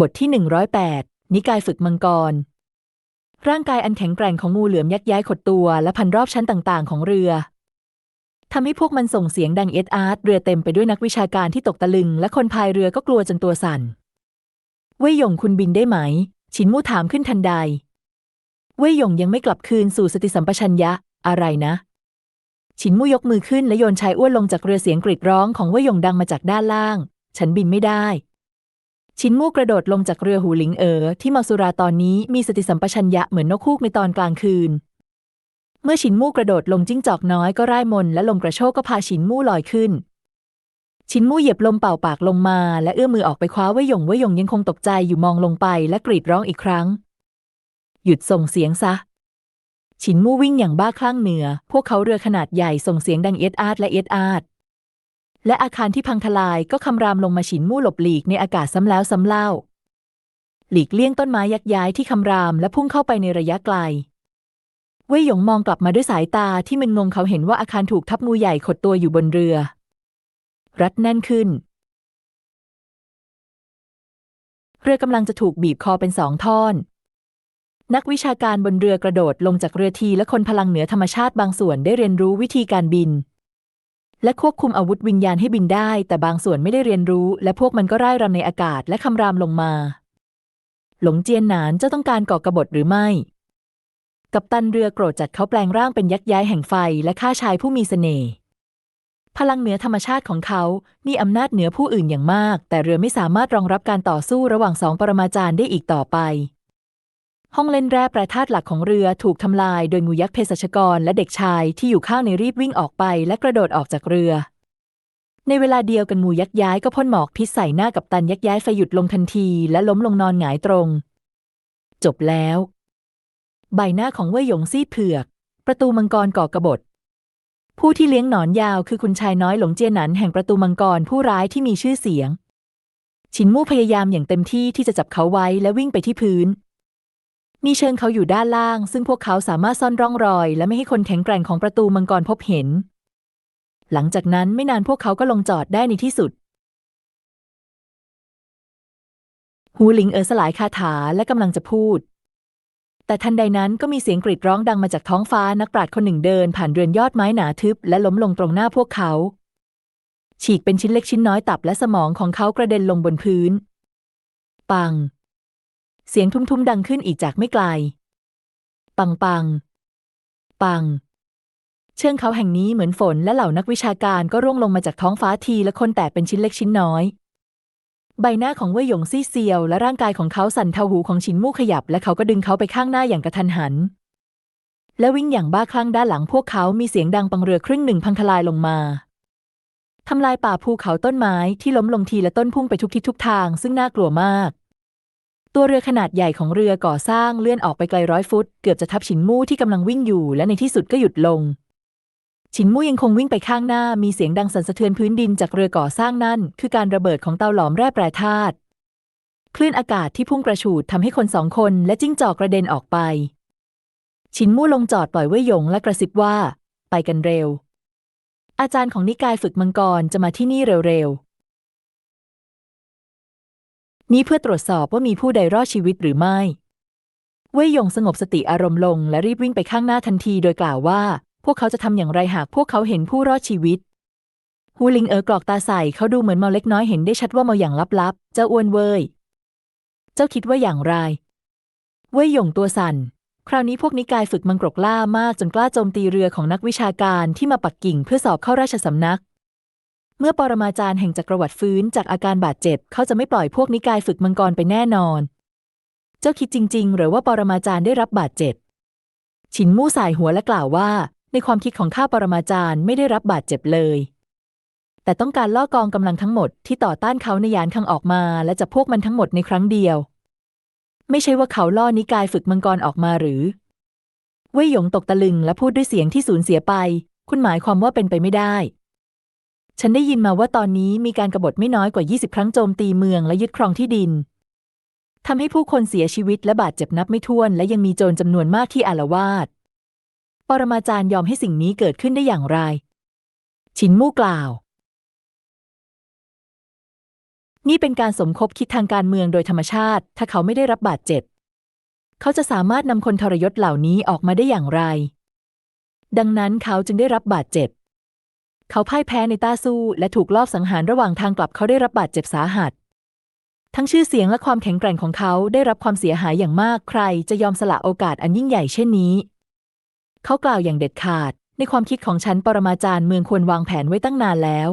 บทที่ 108 นิกายฝึกมังกร ร่างกายอันแข็งแกร่งของงูเหลือมยักย้ายขดตัวและพันรอบชั้นต่างๆ ของเรือ ทำให้พวกมันส่งเสียงดังเอ็ดอาร์ตเรือเต็มไปด้วยนักวิชาการที่ตกตะลึง และคนพายเรือก็กลัวจนตัวสั่นเว่ยหยงคุณบินได้ไหมฉินมู่ถามขึ้นทันใด เว่ยหยงยังไม่กลับคืนสู่สติสัมปชัญญะอะไรนะฉินมู่ยกมือขึ้นและโยนชายอ้วนลงจากเรือเสียงกรีดร้องของเว่ยหยงดังมาจากด้านล่าง ฉันบินไม่ได้ ชินมู่กระโดดลงจากเรือหูหลิงเอ๋อที่เมาสุราตอนนี้มีสติสัมปชัญญะเหมือนนกคูกในตอนกลางคืน เมื่อชินมู่กระโดดลงจิ้งจอกน้อยก็ร่ายมนและลมกระโชกก็พาชินมู่ลอยขึ้น ชินมู่เหยียบลมเป่าปากลงมา และเอื้อมมือออกไปคว้าไว้หยงไว้หยงยังคงตกใจอยู่มองลงไปและกรีดร้องอีกครั้ง หยุดส่งเสียงซะ ชินมู่วิ่งอย่างบ้าคลั่งเหนือ พวกเขาเรือขนาดใหญ่ส่งเสียงดังเอ็ดอาดและเอ็ดอาด และอาคารที่พังทลายก็คำรามลงมาฉินมู่หลบหลีกในอากาศซ้ำแล้วซ้ำเล่า หลีกเลี่ยงต้นไม้ยักย้ายที่คำรามและพุ่งเข้าไปในระยะไกล เว่ยหยงมองกลับมาด้วยสายตาที่มึนงงเขาเห็นว่าอาคารถูกทับงูใหญ่ขดตัวอยู่บนเรือ รัดแน่นขึ้น เรือกำลังจะถูกบีบคอเป็นสองท่อน นักวิชาการบนเรือ กระโดดลงจากเรือทีและคนพลังเหนือธรรมชาติบางส่วนได้เรียนรู้วิธีการบิน และควบคุมอาวุธวิญญาณให้บินได้ แต่บางส่วนไม่ได้เรียนรู้ และพวกมันก็ร่ายรำในอากาศและคำรามลงมา หลงเจียนหนานเจ้าต้องการก่อกบฏหรือไม่ กัปตันเรือโกรธจัดเขาแปลงร่างเป็นยักษ์ย้ายแห่งไฟและฆ่าชายผู้มีเสน่ห์พลังเหนือธรรมชาติของเขา มีอำนาจเหนือผู้อื่นอย่างมาก แต่เรือไม่สามารถรองรับการต่อสู้ระหว่างสองปรมาจารย์ได้อีกต่อไป ห้องเล่นแร่แปรธาตุหลักของเรือถูกทำลายโดยงูยักษ์เภสัชกรและเด็กชายที่อยู่ข้างในรีบวิ่งออกไปและกระโดดออกจากเรือ ในเวลาเดียวกันงูยักษ์ย้ายก็พ่นหมอกพิษใส่หน้ากับตันยักษ์ย้ายไฟหยุดลงทันทีและล้มลงนอนหงายตรง จบแล้ว ใบหน้าของเว่ยหยงซีดเผือก ประตูมังกรก่อกระบฏผู้ที่เลี้ยงหนอนยาวคือคุณชายน้อยหลงเจียหนันแห่งประตูมังกรผู้ร้ายที่มีชื่อเสียง ชินมู่พยายามอย่างเต็มที่ที่จะจับเขาไว้และวิ่งไปที่พื้น มีเชิงเขาอยู่ด้านล่าง ซึ่งพวกเขาสามารถซ่อนร่องรอย และไม่ให้คนแข็งแกร่งของประตูมังกรพบเห็น หลังจากนั้นไม่นานพวกเขาก็ลงจอดได้ในที่สุด หูหลิงเอ๋อสลายคาถาและกำลังจะพูด แต่ทันใดนั้นก็มีเสียงกรีดร้องดังมาจากท้องฟ้านักปราชญ์คนหนึ่งเดิน ผ่านเรือนยอดไม้หนาทึบ และล้มลงตรงหน้าพวกเขา ฉีกเป็นชิ้นเล็กชิ้นน้อยตับและสมองของเขากระเด็นลงบนพื้น ปัง เสียงทุ้มๆดังขึ้นอีกจากไม่ไกล ปังปัง ปัง เชิงเขาแห่งนี้เหมือนฝนและเหล่านักวิชาการก็ร่วงลงมาจากท้องฟ้าทีละคนแต่เป็นชิ้นเล็กชิ้นน้อย ใบหน้าของเว่ยหยงซี่เซียว และร่างกายของเขาสั่นเทาหูของชินมู่ขยับ และเขาก็ดึงเขาไปข้างหน้าอย่างกระทันหัน และวิ่งอย่างบ้าคลั่งด้านหลังพวกเขามีเสียงดังปังเรือครึ่งหนึ่งพังทลายลงมาทำลายป่าภูเขาต้นไม้ที่ล้มลงทีละต้นพุ่งไปทุกทิศทุกทางซึ่งน่ากลัวมาก ตัวเรือขนาดใหญ่ของเรือก่อสร้างเลื่อนออกไปไกลร้อยฟุต เกือบจะทับฉินมู่ที่กำลังวิ่งอยู่ และในที่สุดก็หยุดลง ฉินมู่ยังคงวิ่งไปข้างหน้ามีเสียงดังสั่นสะเทือนพื้นดินจากเรือก่อสร้างนั่น คือการระเบิดของเตาหลอมแร่แปรธาตุคลื่นอากาศที่พุ่งกระฉูดทำให้คนสองคนและจิ้งจอกกระเด็นออกไป ฉินมู่ลงจอดปล่อยเว่ยหยงและกระซิบว่า ไปกันเร็ว อาจารย์ของนิกายฝึกมังกรจะมาที่นี่เร็วๆ นี่เพื่อตรวจสอบว่ามีผู้ใดรอดชีวิตหรือไม่เว่ยหยงสงบสติอารมณ์ลงและรีบวิ่งไปข้างหน้าทันทีโดยกล่าวว่า พวกเขาจะทำอย่างไรหากพวกเขาเห็นผู้รอดชีวิตฮูลิงเอ๋อกรอกตาใส่เขาดูเหมือนเมาเล็กน้อยเห็นได้ชัดว่าเมาอย่างลับๆ เจ้าอ้วนเว่ยเจ้าคิดว่าอย่างไร เว่ยหยงตัวสั่น คราวนี้พวกนิกายฝึกมังกรกล้ามากจนกล้าโจมตีเรือของนักวิชาการที่มาปักกิ่งเพื่อสอบเข้าราชสำนัก เมื่อปรมาจารย์แห่งจักรวรรดิฟื้นจากอาการบาดเจ็บ เขาจะไม่ปล่อยพวกนิกายฝึกมังกรไปแน่นอน เจ้าคิดจริง ๆ หรือว่าปรมาจารย์ได้รับบาดเจ็บ ฉินมู่สายหัวและกล่าวว่า ในความคิดของข้าปรมาจารย์ไม่ได้รับบาดเจ็บเลย แต่ต้องการล่อกองกำลังทั้งหมดที่ต่อต้านเขาในยานคังออกมาและจับพวกมันทั้งหมดในครั้งเดียว ไม่ใช่ว่าเขาล่อนิกายฝึกมังกรออกมาหรือ เว่ยหยงตกตะลึงและพูดด้วยเสียงที่สูญเสียไป คุณหมายความว่าเป็นไปไม่ได้ ฉันได้ยินมาว่าตอนนี้มีการกบฏไม่น้อยกว่า 20 ครั้งโจมตีเมืองและยึดครองที่ดินทำให้ผู้คนเสียชีวิตและบาดเจ็บนับไม่ถ้วน และยังมีโจรจำนวนมากที่อาลวาดปรมาจารย์ยอมให้สิ่งนี้เกิดขึ้นได้อย่างไร ชินมู่กล่าว นี่เป็นการสมคบคิดทางการเมืองโดยธรรมชาติ ถ้าเขาไม่ได้รับบาดเจ็บ เขาจะสามารถนำคนทรยศเหล่านี้ออกมาได้อย่างไร ดังนั้นเขาจึงได้รับบาดเจ็บ เขาพ่ายแพ้ในต้าสู้และถูกลอบสังหารระหว่างทางกลับเขาได้รับบาดเจ็บสาหัส ทั้งชื่อเสียงและความแข็งแกร่งของเขาได้รับความเสียหายอย่างมากใครจะยอมสละโอกาสอันยิ่งใหญ่เช่นนี้ เขากล่าวอย่างเด็ดขาด ในความคิดของฉันปรมาจารย์เมืองควรวางแผนไว้ตั้งนานแล้ว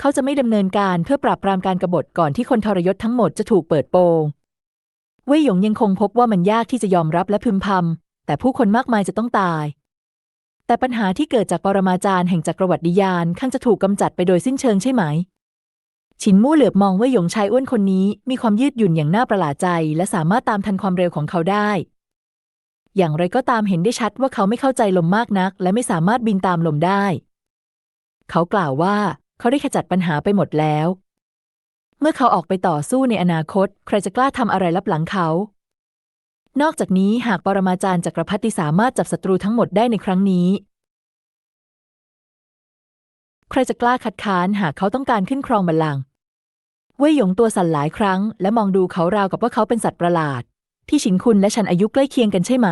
เขาจะไม่ดำเนินการเพื่อปราบปรามการกบฏก่อนที่คนทรยศทั้งหมดจะถูกเปิดโปงเว่ยหยงยังคงพบว่ามันยากที่จะยอมรับและพึมพำแต่ผู้คนมากมายจะต้องตาย แต่ปัญหาที่เกิดจากปรมาจารย์แห่งจักรวรรดิยานข้างจะถูกกำจัดไปโดยสิ้นเชิงใช่ไหมฉินมู่เหลือบมองว่ยหยงชายอ้วนคนนี้มีความยืดหยุ่นอย่างน่าประหลาดใจ และสามารถตามทันความเร็วของเขาได้ อย่างไรก็ตามเห็นได้ชัดว่าเขาไม่เข้าใจลมมากนัก และไม่สามารถบินตามลมได้ เขากล่าวว่าเขาได้ขจัดปัญหาไปหมดแล้ว เมื่อเขาออกไปต่อสู้ในอนาคต ใครจะกล้าทำอะไรลับหลังเขา นอกจากนี้หากปรมาจารย์จักรพรรดิสามารถจับศัตรูทั้งหมดได้ในครั้งนี้ ใครจะกล้าคัดค้านหากเขาต้องการขึ้นครองบัลลังก์เว่ยหยงตัวสั่นหลายครั้ง และมองดูเขาราวกับว่าเขาเป็นสัตว์ประหลาด ที่ฉินคุณและฉันอายุใกล้เคียงกันใช่ไหม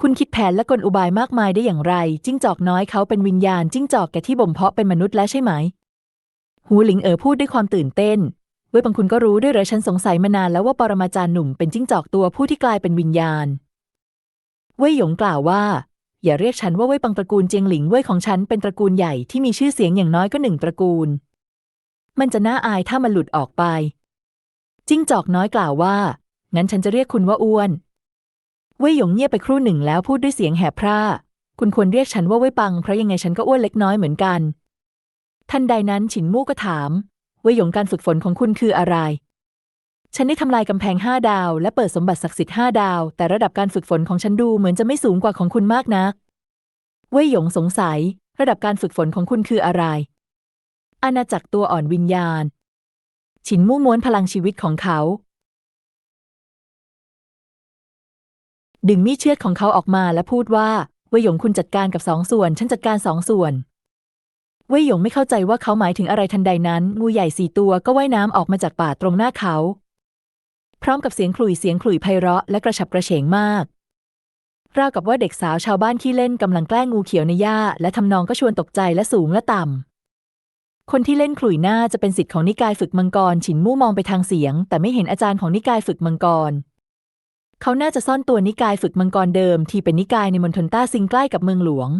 คุณคิดแผนและกลอุบายมากมายได้อย่างไร จิ้งจอกน้อยเขาเป็นวิญญาณจิ้งจอกแกที่บ่มเพาะเป็นมนุษย์แล้วใช่ไหม หูหลิงเอ๋อพูดด้วยความตื่นเต้น เว่ยบังคุณก็รู้ด้วยเหรอฉันสงสัยมานานแล้วว่าปรมาจารย์หนุ่มเป็นจิ้งจอกตัวผู้ที่กลายเป็นวิญญาณ เว่ยหยงกล่าวว่า อย่าเรียกฉันว่าเว่ยปังตระกูลเจียงหลิงเว่ยของฉันเป็นตระกูลใหญ่ที่มีชื่อเสียงอย่างน้อยก็หนึ่งตระกูล มันจะน่าอายถ้ามันหลุดออกไป จิ้งจอกน้อยกล่าวว่า งั้นฉันจะเรียกคุณว่าอ้วน เว่ยหยงเงียบไปครู่หนึ่งแล้วพูดด้วยเสียงแหบพร่า คุณควรเรียกฉันว่าเว่ยปังเพราะยังไงฉันก็อ้วนเล็กน้อยเหมือนกัน ทันใดนั้นฉินมู่ก็ถาม เว่ยหยงการฝึกฝนของคุณคืออะไร ฉันได้ทำลายกำแพงห้าดาว และเปิดสมบัติศักดิ์สิทธิ์ห้าดาว แต่ระดับการฝึกฝนของฉันดูเหมือนจะไม่สูงกว่าของคุณมากนัก เว่ยหยงสงสัย ระดับการฝึกฝนของคุณคืออะไร อาณาจักรตัวอ่อนวิญญาณ ฉินมู่ม้วนพลังชีวิตของเขา ดึงมีดเชือดของเขาออกมาและพูดว่าเว่ยหยงคุณจัดการกับสองส่วน ฉันจัดการสองส่วน เว่ยหยงไม่เข้าใจว่าเขาหมายถึงอะไรทันใดนั้น งูใหญ่สี่ตัวก็ว่ายน้ำออกมาจากป่าตรงหน้าเขา พร้อมกับเสียงขลุ่ยเสียงขลุ่ยไพเราะและกระฉับกระเฉงมากราวกับว่าเด็กสาวชาวบ้านขี้เล่นกำลังแกล้งงูเขียวในหญ้า และทำนองก็ชวนตกใจและสูงและต่ำ คนที่เล่นขลุ่ยหน้าจะเป็นสิทธิ์ของนิกายฝึกมังกร ฉินมู่มองไปทางเสียง แต่ไม่เห็นอาจารย์ของนิกายฝึกมังกร เขาน่าจะซ่อนตัวนิกายฝึกมังกรเดิม ที่เป็นนิกายในมณฑลต้าซิงใกล้กับเมืองหลวง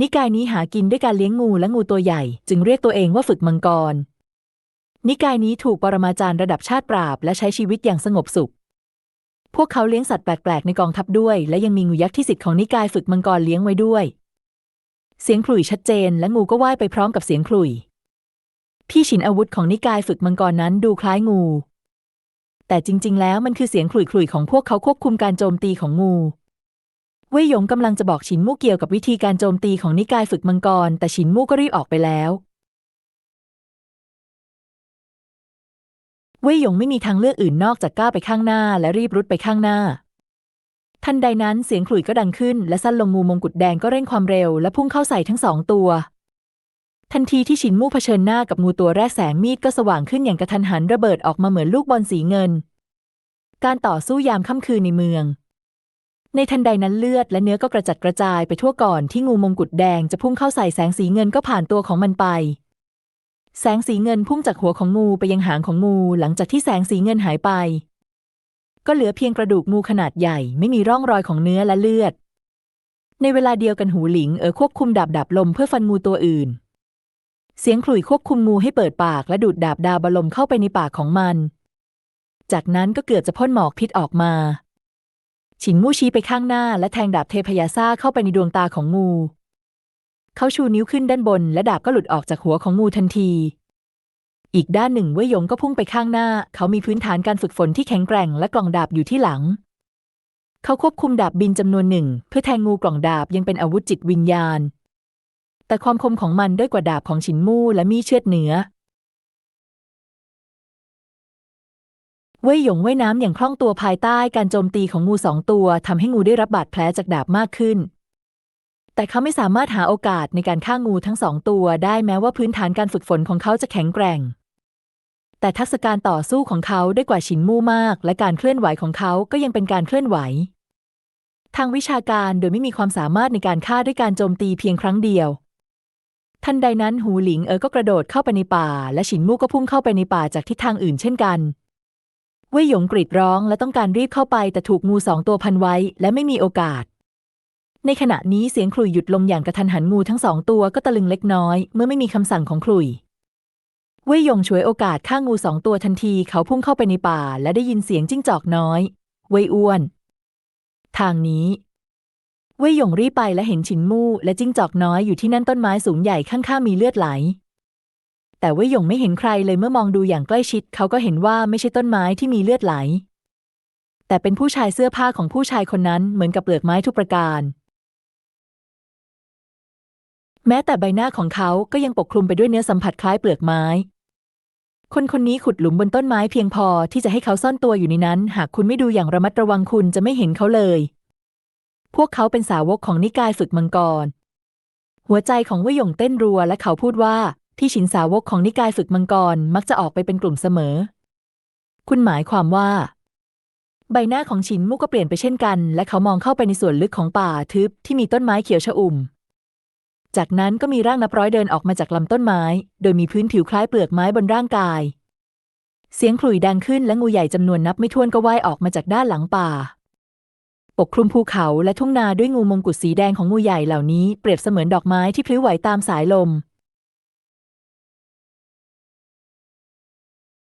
นิกายนี้หากินด้วยการเลี้ยงงูและงูตัวใหญ่ จึงเรียกตัวเองว่าฝึกมังกร นิกายนี้ถูกปรมาจารย์ระดับชาติปราบ และใช้ชีวิตอย่างสงบสุข พวกเขาเลี้ยงสัตว์แปลกๆในกองทัพด้วย และยังมีงูยักษ์ที่สิทธิ์ของนิกายฝึกมังกรเลี้ยงไว้ด้วย เสียงขลุ่ยชัดเจน และงูก็ว่ายไปพร้อมกับเสียงขลุ่ยพี่ฉินอาวุธของนิกายฝึกมังกรนั้นดูคล้ายงู แต่จริง ๆ แล้วมันคือเสียงขลุ่ยๆของพวกเขาควบคุมการโจมตีของงู เว่ยหยงกำลังจะบอกฉินมู่เกี่ยวกับวิธีการโจมตีของนิกายฝึกมังกร แต่ฉินมู่ก็รีบออกไปแล้วเว่ยหยงไม่มีทางเลือกอื่นนอกจากก้าวไปข้างหน้า และรีบรุดไปข้างหน้า ทันใดนั้นเสียงขลุ่ยก็ดังขึ้น และสั้นลงงูมงกุฎแดงก็เร่งความเร็ว และพุ่งเข้าใส่ทั้งสองตัว ทันทีที่ฉินมู่เผชิญหน้ากับงูตัวแรกแสงมีดก็สว่างขึ้นอย่างกระทันหันระเบิดออกมาเหมือนลูกบอลสีเงิน การต่อสู้ยามค่ำคืนในเมือง ในทันใดนั้นเลือดและเนื้อก็กระจัดกระจายไปทั่วก่อนที่งูมงกุฎแดงจะพุ่งเข้าใส่แสงสีเงินก็ผ่านตัวของมันไป แสงสีเงินพุ่งจากหัวของงูไปยังหางของงูหลังจากที่แสงสีเงินหายไป ก็เหลือเพียงกระดูกงูขนาดใหญ่ไม่มีร่องรอยของเนื้อและเลือด ในเวลาเดียวกันหูหลิงเอ๋อควบคุมดาบดับลมเพื่อฟันงูตัวอื่น เสียงขลุ่ยควบคุมงูให้เปิดปากและดูดดาบดาบลมเข้าไปในปากของมัน จากนั้นก็เกือบจะพ่นหมอกพิษออกมา ฉินมู่ชี้ไปข้างหน้าและแทงดาบเทพยาซ่าเข้าไปในดวงตาของงู เขาชูนิ้วขึ้นด้านบน และดาบก็หลุดออกจากหัวของงูทันที อีกด้านหนึ่งเว่ยหยงก็พุ่งไปข้างหน้า เขามีพื้นฐานการฝึกฝนที่แข็งแกร่งและกล่องดาบอยู่ที่หลัง เขาควบคุมดาบบินจำนวนหนึ่ง เพื่อแทงงูกล่องดาบยังเป็นอาวุธจิตวิญญาณ แต่ความคมของมันด้อยกว่าดาบของฉินมู่และมีเชือดเหนือ เว่ยหยงว่ายน้ำอย่างคล่องตัวภายใต้การโจมตีของงูสองตัวทำให้งูได้รับบาดแผลจากดาบมากขึ้น แต่เขาไม่สามารถหาโอกาสในการฆ่างูทั้งสองตัวได้แม้ว่าพื้นฐานการฝึกฝนของเขาจะแข็งแกร่ง แต่ทักษะการต่อสู้ของเขาได้กว่าฉินมู่มาก และการเคลื่อนไหวของเขาก็ยังเป็นการเคลื่อนไหว ทางวิชาการโดยไม่มีความสามารถในการฆ่าด้วยการโจมตีเพียงครั้งเดียวทันใดนั้นหูหลิงเอ๋อก็กระโดดเข้าไปในป่า และฉินมู่ก็พุ่งเข้าไปในป่าจากทิศทางอื่นเช่นกัน เว่ยหยงกรีดร้องและต้องการรีบเข้าไปแต่ถูกงูสองตัวพันไว้และไม่มีโอกาส ในขณะนี้เสียงขลุ่ยหยุดลงอย่างกระทันหันงูทั้งสองตัวก็ตะลึงเล็กน้อย เมื่อไม่มีคำสั่งของขลุ่ยเว่ยหยงฉวยโอกาสฆ่างูสองตัวทันทีเขาพุ่งเข้าไปในป่า และได้ยินเสียงจิ้งจอกน้อย เว่ยอ้วน ทางนี้เว่ยหยงรีบไปและเห็นฉินมู่และจิ้งจอกน้อยอยู่ที่นั่นต้นไม้สูงใหญ่ข้างๆมีเลือดไหล แต่เว่ยหยงไม่เห็นใครเลยเมื่อมองดูอย่างใกล้ชิด เขาก็เห็นว่าไม่ใช่ต้นไม้ที่มีเลือดไหล แต่เป็นผู้ชายเสื้อผ้าของผู้ชายคนนั้นเหมือนกับเปลือกไม้ทุกประการ แม้แต่ใบหน้าของเขาก็ยังปกคลุมไปด้วยเนื้อสัมผัสคล้ายเปลือกไม้ คนคนนี้ขุดหลุมบนต้นไม้เพียงพอที่จะให้เขาซ่อนตัวอยู่ในนั้น หากคุณไม่ดูอย่างระมัดระวังคุณจะไม่เห็นเขาเลย พวกเขาเป็นสาวกของนิกายฝึกมังกร หัวใจของเว่ยหยงเต้นรัวและเขาพูดว่า ที่ฉินสาวกของนิกายฝึกมังกรมักจะออกไปเป็นกลุ่มเสมอ คุณหมายความว่า ใบหน้าของฉินมู่ก็เปลี่ยนไปเช่นกัน และเขามองเข้าไปในส่วนลึกของป่าทึบที่มีต้นไม้เขียวชอุ่ม จากนั้นก็มีร่างนับร้อยเดินออกมาจากลำต้นไม้ โดยมีพื้นผิวคล้ายเปลือกไม้บนร่างกาย เสียงขลุ่ยดังขึ้นและงูใหญ่จำนวนนับไม่ถ้วนก็ว่ายออกมาจากด้านหลังป่า ปกคลุมภูเขาและทุ่งนาด้วยงูมงกุฎสีแดงของงูใหญ่เหล่านี้เปรียบเสมือนดอกไม้ที่พลิ้วไหวตามสายลม